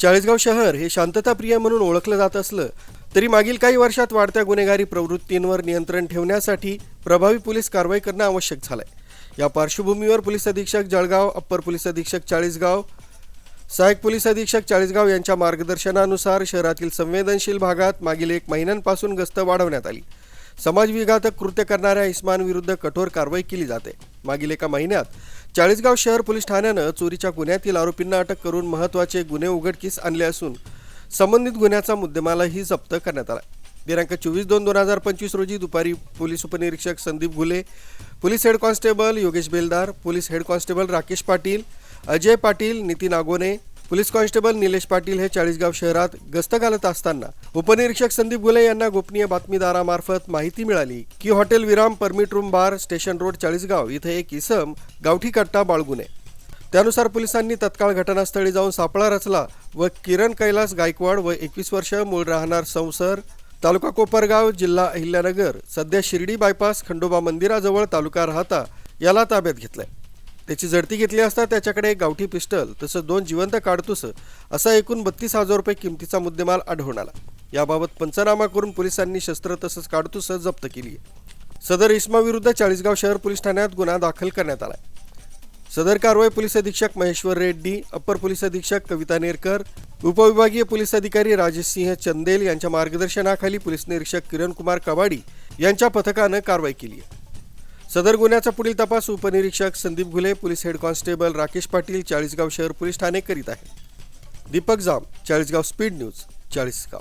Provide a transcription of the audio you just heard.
चाळीसगाव शहर हे शांतताप्रिय म्हणून ओळखलं जात असलं तरी मागील काही वर्षात वाढत्या गुन्हेगारी प्रवृत्तींवर नियंत्रण ठेवण्यासाठी प्रभावी पोलीस कारवाई करणं आवश्यक झालंय. या पार्श्वभूमीवर पोलीस अधीक्षक जळगाव अप्पर पोलीस अधीक्षक चाळीसगाव सहाय्यक पोलीस अधीक्षक चाळीसगाव यांच्या मार्गदर्शनानुसार शहरातील संवेदनशील भागात मागील एक महिन्यांपासून गस्त वाढवण्यात आली. समाजविघातक कृत्य करणाऱ्या इस्मांविरुद्ध कठोर कारवाई केली जाते. मागील एका महिन्यात चाळीसगाव शहर पोलीस ठाण्यानं चोरीच्या गुन्ह्यातील आरोपींना अटक करून महत्त्वाचे गुन्हे उघडकीस आणले असून संबंधित गुन्ह्याचा मुद्देमालाही जप्त करण्यात आला दिनांक चोवीस दोन दोन हजार पंचवीस रोजी दुपारी पोलीस उपनिरीक्षक Sandeep Ghule police head constable Yogesh Beldar police head constable Rakesh Patil Ajay Patil Nitin Agone police constable Nilesh Patil हे चाळीसगाव शहरात गस्त घालत असताना उपनिरीक्षक संदीप गुले यांना गोपनीय बातमीदारामार्फत माहिती मिळाली की hotel Viram permit room bar station road Chalisgaon इथे एक इसम गावठी कट्टा बाळगुने. त्यानुसार पोलिसांनी तत्काळ घटनास्थळी जाऊन सापळा रचला व किरण कैलास गायकवाड व एकवीस वर्ष मूळ राहणार संसर तालुका कोपरगाव जिल्हा अहिल्यानगर सध्या शिर्डी बायपास खंडोबा मंदिराजवळ तालुका राहता याला ताब्यात घेतलंय. त्याची झडती घेतली असता त्याच्याकडे एक गावठी पिस्टल तसंच दोन जिवंत काडतुस असा एकूण बत्तीस हजार रुपये किमतीचा मुद्देमाल आढळून आला. याबाबत पंचनामा करून पोलिसांनी शस्त्र तसंच काडतुस जप्त केली सदर इस्माविरुद्ध चाळीसगाव शहर पोलीस ठाण्यात गुन्हा दाखल करण्यात आला सदर कारवाई पोलीस अधीक्षक महेश्वर रेड्डी अप्पर पोलीस अधीक्षक कविता नेरकर उपविभागीय पोलीस अधिकारी राजेश सिंह चंदेल यांच्या मार्गदर्शनाखाली पोलीस निरीक्षक किरण कुमार कवाडी यांच्या पथकानं कारवाई केली आहे सदर गुन्ह्याचा पुढील तपास उपनिरीक्षक Sandeep Ghule police head constable Rakesh Patil Chalisgaon शहर पोलीस ठाणे करीत आहे दीपक जाम चाळीसगाव स्पीड न्यूज चाळीसगाव.